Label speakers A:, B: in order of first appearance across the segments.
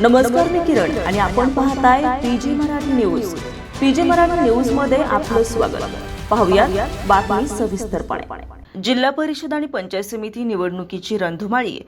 A: नमस्कार मी किरण आणि आपण पाहताय PG Marathi news. PG Marathi न्यूजमध्ये आपलं स्वागत. पाहूया बातमी सविस्तरपणे. जिल्हा परिषद आणि पंचायत समिती निवडणुकीची रणधुमाळी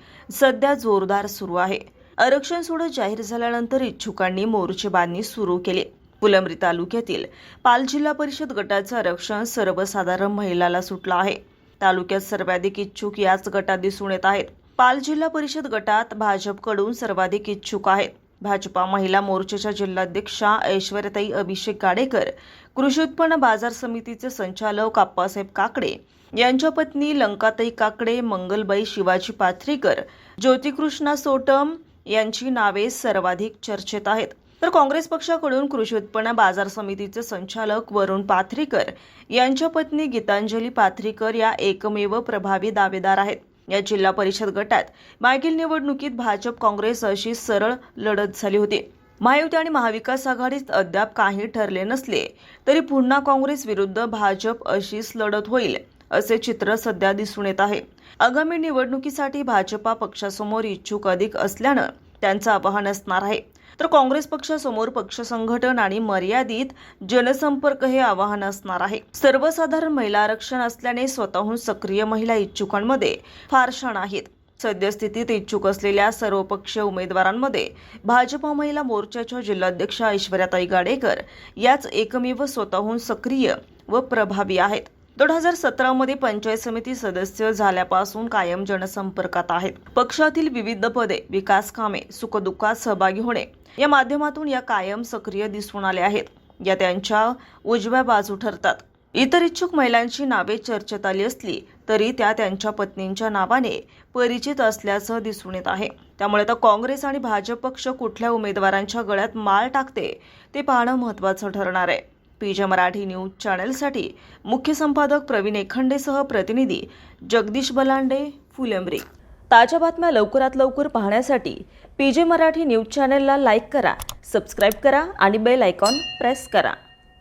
A: सध्या जोरदार सुरू आहे. आरक्षण सोडत जाहीर झाल्यानंतर इच्छुकांनी मोर्चेबांधणी सुरू केली. फुलंब्री तालुक्यातील पाल जिल्हा परिषद गटाचं आरक्षण सर्वसाधारण महिलाला सुटलं आहे. तालुक्यात सर्वाधिक इच्छुक याच गटात दिसून येत आहेत. पाल जिल्हा परिषद गटात भाजपकडून सर्वाधिक इच्छुक आहेत भाजपा महिला मोर्चाच्या जिल्हाध्यक्षा ऐश्वर्यताई अभिषेक गाडेकर कृषी उत्पन्न बाजार समितीचे संचालक आप्पासाहेब काकडे यांच्या पत्नी लंकाताई काकडे मंगलबाई शिवाजी पाथरीकर ज्योतिकृष्णा सोटम यांची नावे सर्वाधिक चर्चेत आहेत. तर काँग्रेस पक्षाकडून कृषी उत्पन्न बाजार समितीचे संचालक वरुण पाथरीकर यांच्या पत्नी गीतांजली पाथरीकर या एकमेव प्रभावी दावेदार आहेत. या जिल्हा परिषद गटात मागील निवडणुकीत भाजप काँग्रेस अशी सरळ लढत झाली होती. महायुती आणि महाविकास आघाडीत अद्याप काही ठरले नसले तरी पुन्हा काँग्रेस विरुद्ध भाजप अशीच लढत होईल असे चित्र सध्या दिसून येत आहे. आगामी निवडणुकीसाठी भाजपा पक्षासमोर इच्छुक अधिक असल्यानं त्यांचं आवाहन असणार आहे. तर काँग्रेस पक्षासमोर पक्ष संघटन आणि मर्यादित जनसंपर्क हे आवाहन असणार आहे. सर्वसाधारण महिला आरक्षण असल्याने स्वतःहून सक्रिय महिला इच्छुकांमध्ये फारशा नाहीत सद्यस्थितीत इच्छुक असलेल्या सर्वपक्षीय उमेदवारांमध्ये भाजपा महिला मोर्चाच्या जिल्हाध्यक्षा ऐश्वर्याताई गाडेकर याच एकमेव स्वतःहून सक्रिय व प्रभावी आहेत. दोन हजार सतरामध्ये पंचायत समिती सदस्य झाल्यापासून कायम जनसंपर्कात आहेत. पक्षातील विविध पदे विकास कामे सुखदुःखात सहभागी होणे या माध्यमातून या कायम सक्रिय दिसून आल्या आहेत. या त्यांच्या उजव्या बाजू ठरतात. इतर इच्छुक महिलांची नावे चर्चेत आली असली तरी त्या त्यांच्या पत्नींच्या नावाने परिचित असल्याचं दिसून येत आहे. त्यामुळे आता काँग्रेस आणि भाजप पक्ष कुठल्या उमेदवारांच्या गळ्यात माल टाकते ते पाहणं महत्त्वाचं ठरणार आहे. पीजे मराठी न्यूज चॅनलसाठी मुख्य संपादक प्रवीण एखंडेसह प्रतिनिधी जगदीश बलांडे फुलंब्री. ताज्या बातम्या लवकरात लवकर पाहण्यासाठी पीजे मराठी न्यूज चॅनलला लाईक करा सबस्क्राईब करा आणि बेल आयकॉन प्रेस करा.